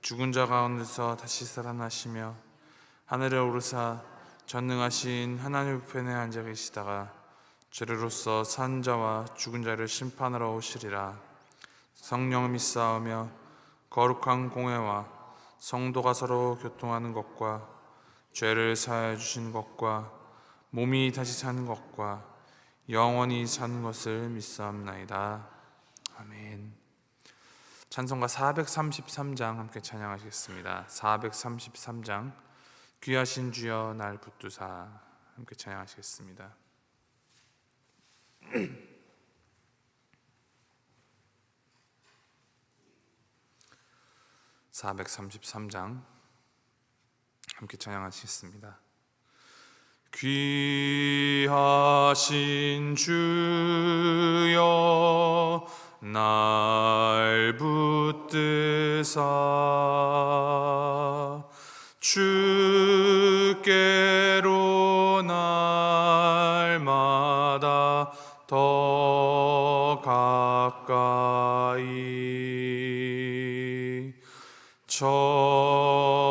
죽은 자 가운데서 다시 살아나시며 하늘에 오르사 전능하신 하나님 우편에 앉아 계시다가 죄로서 산 자와 죽은 자를 심판하러 오시리라 성령 믿사오며 거룩한 공회와 성도가 서로 교통하는 것과 죄를 사하여 주신 것과 몸이 다시 사는 것과 영원히 사는 것을 믿사옵나이다 아멘. 찬송가 433장 함께 찬양하시겠습니다. 433장 귀하신 주여 날 붙드사 함께 찬양하시겠습니다. 433장 함께 찬양하시겠습니다. 귀하신 주여 날 붙드사 주께로 날마다 더 가까이 저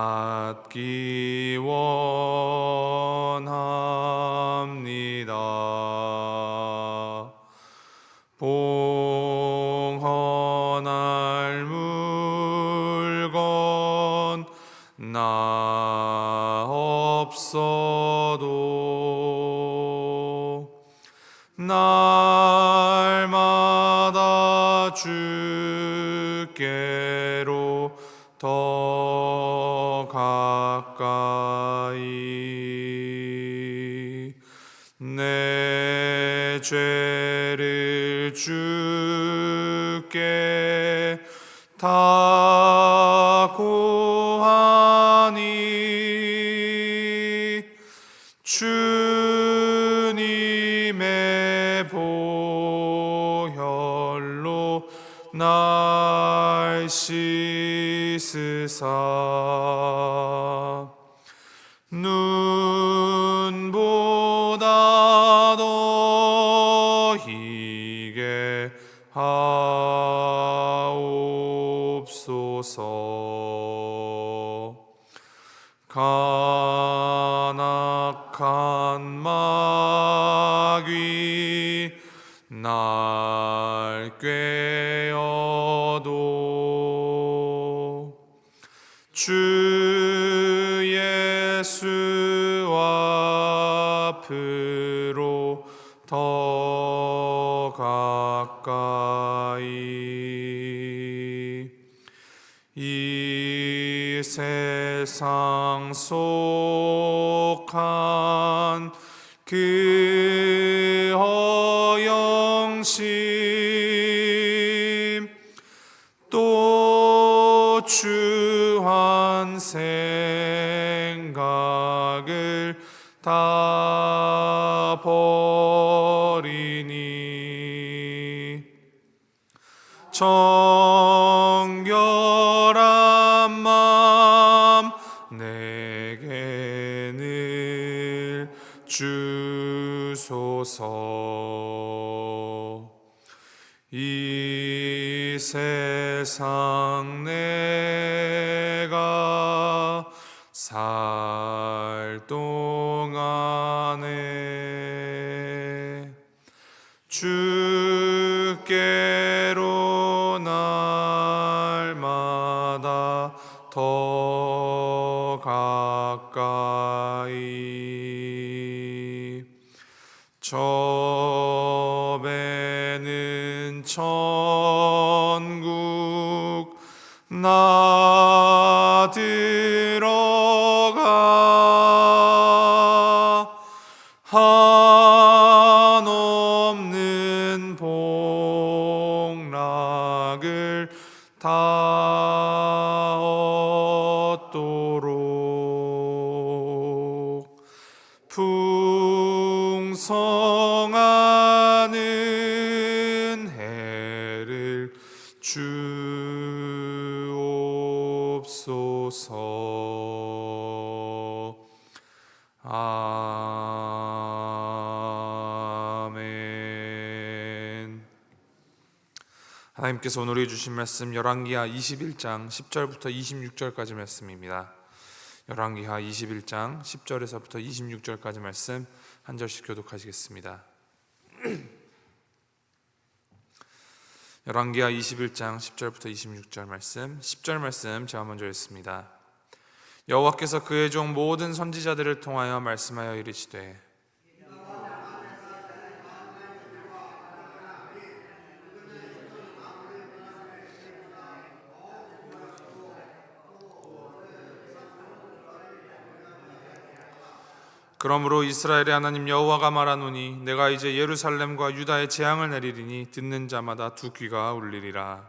복받 내 죄를 주께 다 고하니 주님의 보혈로 날 씻으사 하옵소서. 간악한 마귀 날 꿰어도 주 예수 앞으로 더 가까이 상 속한 그 허영심 또 주한 생각을 다 버리니. 정 세상 내가 살 동안에 주께로 날마다 더 가까이 저배는 천 한 하나님께서 오늘 해주신 말씀 열왕기하 21장 10절부터 26절까지 말씀입니다. 열왕기하 21장 10절에서부터 26절까지 말씀 한 절씩 교독하시겠습니다. 열왕기하 21장 10절부터 26절 말씀 10절 말씀 제가 먼저 읽습니다. 여호와께서 그의 종 모든 선지자들을 통하여 말씀하여 이르시되 그러므로 이스라엘의 하나님 여호와가 말하노니 내가 이제 예루살렘과 유다에 재앙을 내리리니 듣는 자마다 두 귀가 울리리라.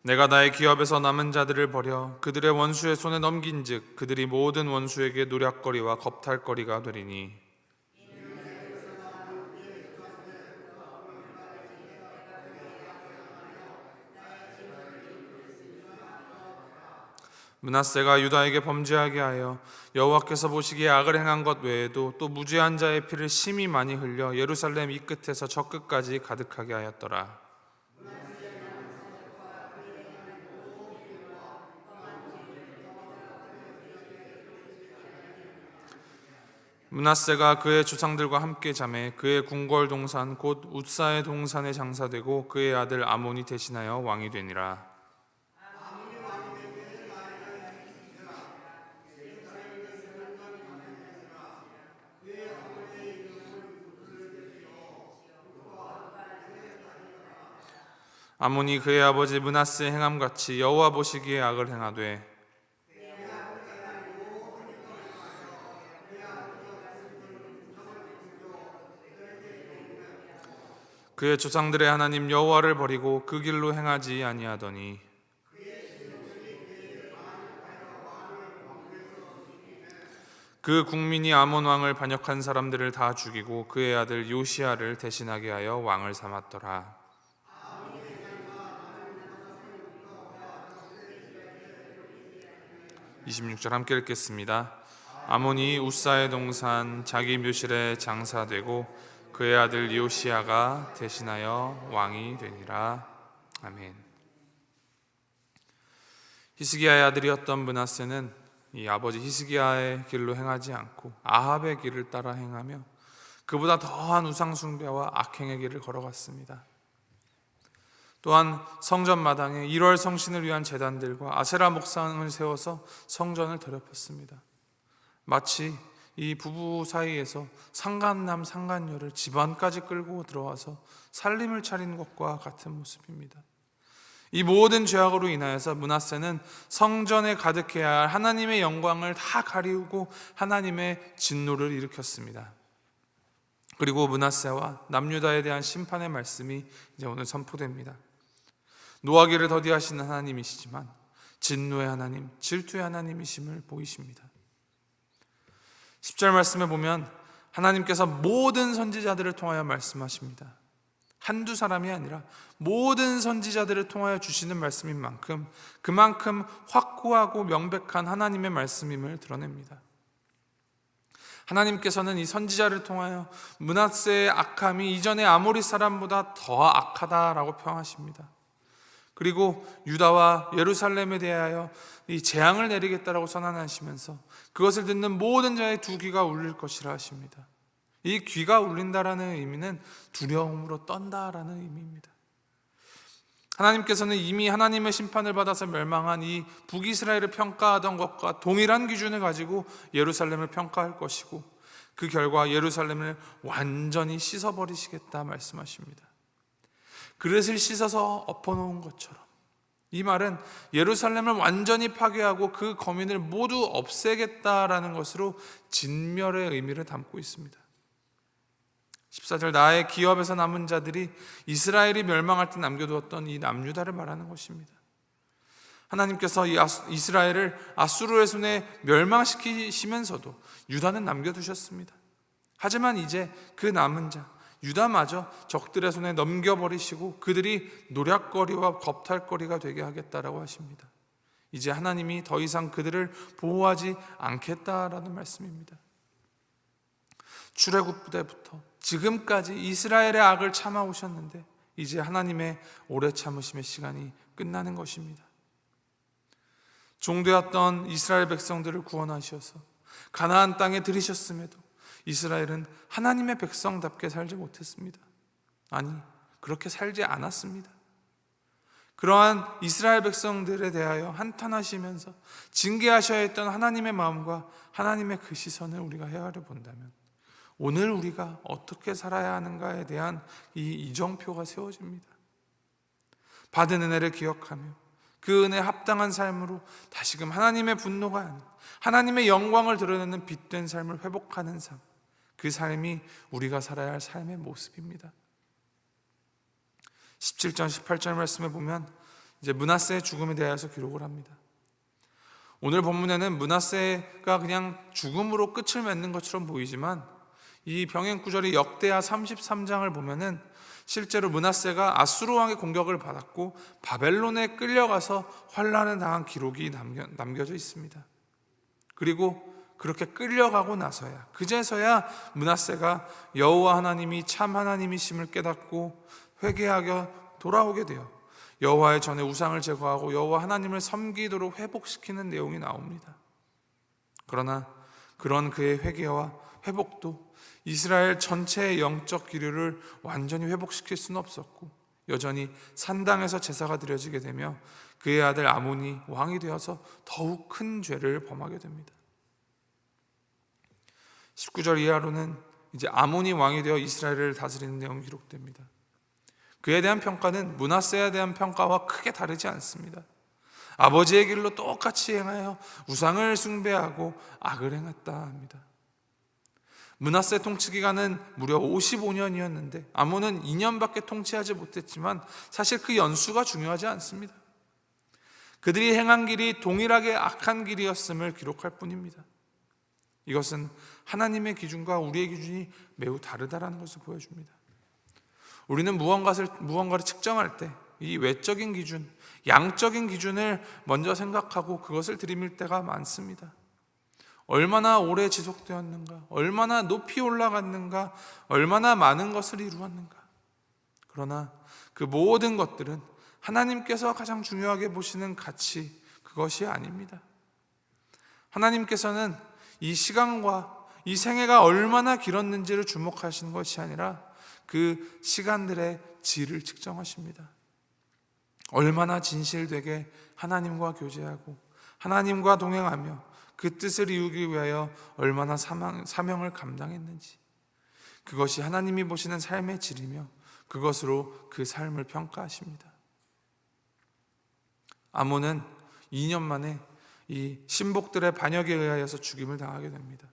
내가 나의 기업에서 남은 자들을 버려 그들의 원수의 손에 넘긴즉 그들이 모든 원수에게 노략거리와 겁탈거리가 되리니 문하세가 유다에게 범죄하게 하여 여호와께서 보시기에 악을 행한 것 외에도 또 무죄한 자의 피를 심히 많이 흘려 예루살렘 이 끝에서 저 끝까지 가득하게 하였더라. 문하세가 그의 조상들과 함께 잠에 그의 궁궐 동산 곧 웃사의 동산에 장사되고 그의 아들 아몬이 대신하여 왕이 되니라. 아몬이 그의 아버지 문하세 행함 같이 여호와 보시기에 악을 행하되 그의 조상들의 하나님 여호와를 버리고 그 길로 행하지 아니하더니 그 국민이 아몬 왕을 반역한 사람들을 다 죽이고 그의 아들 요시아를 대신하게 하여 왕을 삼았더라. 26절 함께 읽겠습니다. 아몬이 우사의 동산 자기 묘실에 장사되고 그의 아들 요시아가 대신하여 왕이 되니라. 아멘. 히스기야의 아들이었던 문하세는 이 아버지 히스기야의 길로 행하지 않고 아합의 길을 따라 행하며 그보다 더한 우상 숭배와 악행의 길을 걸어갔습니다. 또한 성전 마당에 1월 성신을 위한 제단들과 아세라 목상을 세워서 성전을 더럽혔습니다. 마치 이 부부 사이에서 상간남 상간녀를 집안까지 끌고 들어와서 살림을 차린 것과 같은 모습입니다. 이 모든 죄악으로 인하여서 문하세는 성전에 가득해야 할 하나님의 영광을 다 가리우고 하나님의 진노를 일으켰습니다. 그리고 문하세와 남유다에 대한 심판의 말씀이 이제 오늘 선포됩니다. 노하기를 더디하시는 하나님이시지만 진노의 하나님, 질투의 하나님이심을 보이십니다. 10절 말씀에 보면 하나님께서 모든 선지자들을 통하여 말씀하십니다. 한두 사람이 아니라 모든 선지자들을 통하여 주시는 말씀인 만큼 그만큼 확고하고 명백한 하나님의 말씀임을 드러냅니다. 하나님께서는 이 선지자를 통하여 문하세의 악함이 이전의 아모리 사람보다 더 악하다라고 평하십니다. 그리고 유다와 예루살렘에 대하여 이 재앙을 내리겠다라고 선언하시면서 그것을 듣는 모든 자의 두 귀가 울릴 것이라 하십니다. 이 귀가 울린다라는 의미는 두려움으로 떤다라는 의미입니다. 하나님께서는 이미 하나님의 심판을 받아서 멸망한 이 북이스라엘을 평가하던 것과 동일한 기준을 가지고 예루살렘을 평가할 것이고 그 결과 예루살렘을 완전히 씻어버리시겠다 말씀하십니다. 그릇을 씻어서 엎어놓은 것처럼 이 말은 예루살렘을 완전히 파괴하고 그 거민을 모두 없애겠다라는 것으로 진멸의 의미를 담고 있습니다. 14절 나의 기업에서 남은 자들이 이스라엘이 멸망할 때 남겨두었던 이 남유다를 말하는 것입니다. 하나님께서 이 이스라엘을 아수르의 손에 멸망시키시면서도 유다는 남겨두셨습니다. 하지만 이제 그 남은 자 유다마저 적들의 손에 넘겨버리시고 그들이 노략거리와 겁탈거리가 되게 하겠다라고 하십니다. 이제 하나님이 더 이상 그들을 보호하지 않겠다라는 말씀입니다. 출애굽 때부터 지금까지 이스라엘의 악을 참아 오셨는데 이제 하나님의 오래 참으심의 시간이 끝나는 것입니다. 종되었던 이스라엘 백성들을 구원하셔서 가나안 땅에 들이셨음에도 이스라엘은 하나님의 백성답게 살지 못했습니다. 아니, 그렇게 살지 않았습니다. 그러한 이스라엘 백성들에 대하여 한탄하시면서 징계하셔야 했던 하나님의 마음과 하나님의 그 시선을 우리가 헤아려 본다면 오늘 우리가 어떻게 살아야 하는가에 대한 이 이정표가 세워집니다. 받은 은혜를 기억하며 그 은혜 합당한 삶으로 다시금 하나님의 분노가 아닌 하나님의 영광을 드러내는 빛된 삶을 회복하는 삶. 그 삶이 우리가 살아야 할 삶의 모습입니다. 17절, 18절 말씀에 보면 이제 문하세의 죽음에 대해서 기록을 합니다. 오늘 본문에는 문하세가 그냥 죽음으로 끝을 맺는 것처럼 보이지만 이 병행 구절이 역대하 33장을 보면은 실제로 문하세가 아수르 왕의 공격을 받았고 바벨론에 끌려가서 환란을 당한 기록이 남겨, 남겨져 있습니다. 그리고 그렇게 끌려가고 나서야 그제서야 문하세가 여호와 하나님이 참 하나님이심을 깨닫고 회개하여 돌아오게 되어 여호와의 전에 우상을 제거하고 여호와 하나님을 섬기도록 회복시키는 내용이 나옵니다. 그러나 그런 그의 회개와 회복도 이스라엘 전체의 영적 기류를 완전히 회복시킬 수는 없었고 여전히 산당에서 제사가 드려지게 되며 그의 아들 아몬이 왕이 되어서 더욱 큰 죄를 범하게 됩니다. 19절 이하로는 이제 아몬이 왕이 되어 이스라엘을 다스리는 내용이 기록됩니다. 그에 대한 평가는 문하세에 대한 평가와 크게 다르지 않습니다. 아버지의 길로 똑같이 행하여 우상을 숭배하고 악을 행했다 합니다. 문하세 통치 기간은 무려 55년이었는데 아몬은 2년밖에 통치하지 못했지만 사실 그 연수가 중요하지 않습니다. 그들이 행한 길이 동일하게 악한 길이었음을 기록할 뿐입니다. 이것은 하나님의 기준과 우리의 기준이 매우 다르다라는 것을 보여줍니다. 우리는 무언가를 무언가를 측정할 때 이 외적인 기준, 양적인 기준을 먼저 생각하고 그것을 들이밀 때가 많습니다. 얼마나 오래 지속되었는가, 얼마나 높이 올라갔는가, 얼마나 많은 것을 이루었는가. 그러나 그 모든 것들은 하나님께서 가장 중요하게 보시는 가치, 그것이 아닙니다. 하나님께서는 이 시간과 이 생애가 얼마나 길었는지를 주목하시는 것이 아니라 그 시간들의 질을 측정하십니다. 얼마나 진실되게 하나님과 교제하고 하나님과 동행하며 그 뜻을 이루기 위하여 얼마나 사명, 사명을 감당했는지 그것이 하나님이 보시는 삶의 질이며 그것으로 그 삶을 평가하십니다. 아몬은 2년 만에 이 신복들의 반역에 의하여서 죽임을 당하게 됩니다.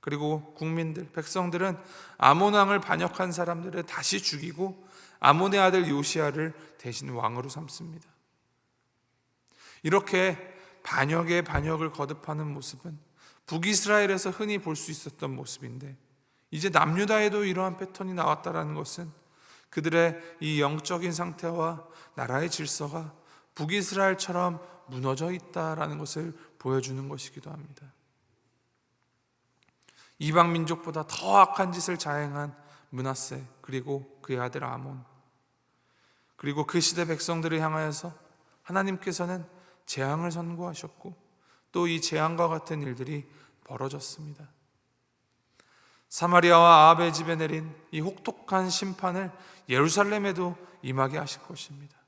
그리고 국민들, 백성들은 아몬 왕을 반역한 사람들을 다시 죽이고 아몬의 아들 요시아를 대신 왕으로 삼습니다. 이렇게 반역의 반역을 거듭하는 모습은 북이스라엘에서 흔히 볼 수 있었던 모습인데 이제 남유다에도 이러한 패턴이 나왔다라는 것은 그들의 이 영적인 상태와 나라의 질서가 북이스라엘처럼 무너져 있다라는 것을 보여주는 것이기도 합니다. 이방 민족보다 더 악한 짓을 자행한 문하세 그리고 그의 아들 아몬 그리고 그 시대 백성들을 향하여서 하나님께서는 재앙을 선고하셨고 또 이 재앙과 같은 일들이 벌어졌습니다. 사마리아와 아합의 집에 내린 이 혹독한 심판을 예루살렘에도 임하게 하실 것입니다.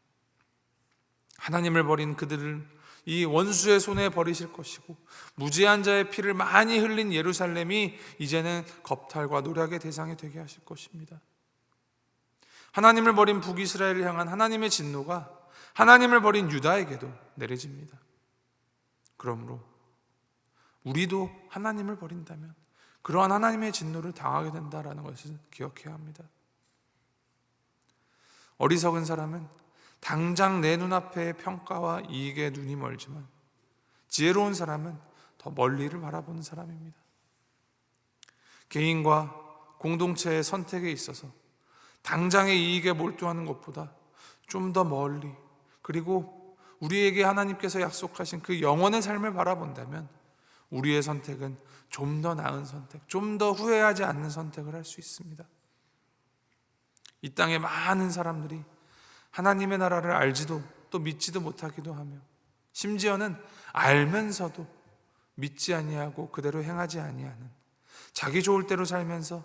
하나님을 버린 그들을 이 원수의 손에 버리실 것이고 무지한 자의 피를 많이 흘린 예루살렘이 이제는 겁탈과 노략의 대상이 되게 하실 것입니다. 하나님을 버린 북이스라엘을 향한 하나님의 진노가 하나님을 버린 유다에게도 내려집니다. 그러므로 우리도 하나님을 버린다면 그러한 하나님의 진노를 당하게 된다라는 것을 기억해야 합니다. 어리석은 사람은 당장 내 눈앞의 평가와 이익에 눈이 멀지만 지혜로운 사람은 더 멀리를 바라보는 사람입니다. 개인과 공동체의 선택에 있어서 당장의 이익에 몰두하는 것보다 좀 더 멀리 그리고 우리에게 하나님께서 약속하신 그 영원의 삶을 바라본다면 우리의 선택은 좀 더 나은 선택, 좀 더 후회하지 않는 선택을 할 수 있습니다. 이 땅에 많은 사람들이 하나님의 나라를 알지도 또 믿지도 못하기도 하며 심지어는 알면서도 믿지 아니하고 그대로 행하지 아니하는 자기 좋을 대로 살면서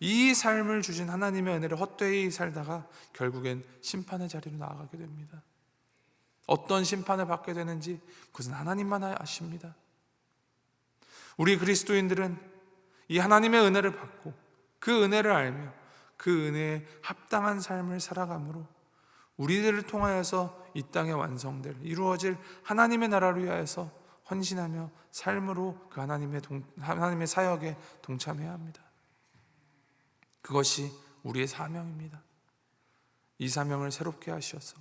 이 삶을 주신 하나님의 은혜를 헛되이 살다가 결국엔 심판의 자리로 나아가게 됩니다. 어떤 심판을 받게 되는지 그것은 하나님만 아십니다. 우리 그리스도인들은 이 하나님의 은혜를 받고 그 은혜를 알며 그 은혜에 합당한 삶을 살아감으로 우리들을 통하여서 이 땅에 완성될 이루어질 하나님의 나라를 위하여서 헌신하며 삶으로 그 하나님의 동, 하나님의 사역에 동참해야 합니다. 그것이 우리의 사명입니다. 이 사명을 새롭게 하셔서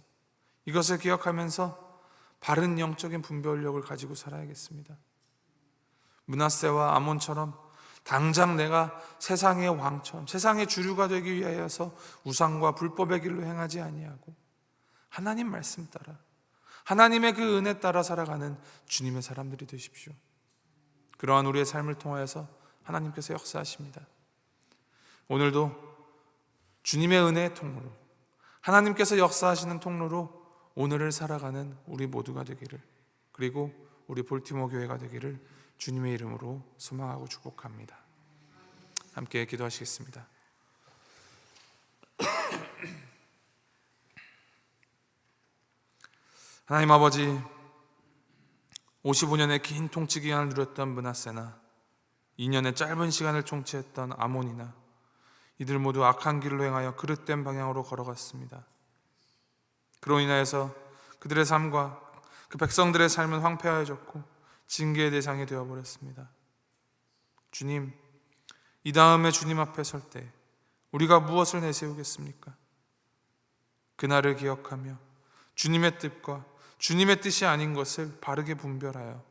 이것을 기억하면서 바른 영적인 분별력을 가지고 살아야겠습니다. 문하세와 아몬처럼 당장 내가 세상의 왕처럼 세상의 주류가 되기 위하여서 우상과 불법의 길로 행하지 아니하고 하나님 말씀 따라 하나님의 그 은혜 따라 살아가는 주님의 사람들이 되십시오. 그러한 우리의 삶을 통하여서 하나님께서 역사하십니다. 오늘도 주님의 은혜의 통로로 하나님께서 역사하시는 통로로 오늘을 살아가는 우리 모두가 되기를 그리고 우리 볼티모 교회가 되기를 주님의 이름으로 소망하고 축복합니다. 함께 기도하시겠습니다. 하나님 아버지 55년의 긴 통치 기간을 누렸던 문하세나 2년의 짧은 시간을 통치했던 아몬이나 이들 모두 악한 길로 행하여 그릇된 방향으로 걸어갔습니다. 그로 인하여서 그들의 삶과 그 백성들의 삶은 황폐하여졌고 징계의 대상이 되어버렸습니다. 주님, 이 다음에 주님 앞에 설 때 우리가 무엇을 내세우겠습니까? 그날을 기억하며 주님의 뜻과 주님의 뜻이 아닌 것을 바르게 분별하여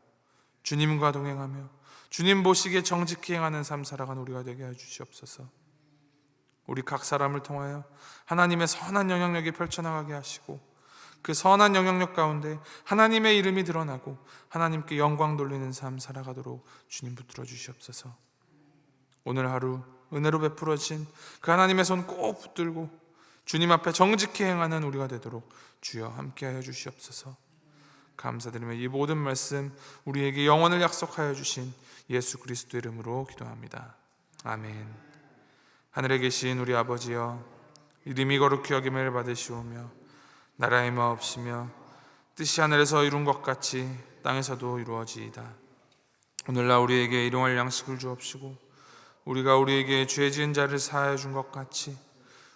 주님과 동행하며 주님 보시기에 정직히 행하는 삶 살아가는 우리가 되게 해 주시옵소서. 우리 각 사람을 통하여 하나님의 선한 영향력이 펼쳐나가게 하시고 그 선한 영향력 가운데 하나님의 이름이 드러나고 하나님께 영광 돌리는 삶 살아가도록 주님 붙들어 주시옵소서. 오늘 하루 은혜로 베풀어진 그 하나님의 손 꼭 붙들고 주님 앞에 정직히 행하는 우리가 되도록 주여 함께하여 주시옵소서. 감사드리며 이 모든 말씀 우리에게 영원을 약속하여 주신 예수 그리스도 이름으로 기도합니다. 아멘. 하늘에 계신 우리 아버지여 이름이 거룩히 여김을 받으시오며 나라의 마옵시며 뜻이 하늘에서 이룬 것 같이 땅에서도 이루어지이다. 오늘날 우리에게 일용할 양식을 주옵시고 우리가 우리에게 죄 지은 자를 사하여 준 것 같이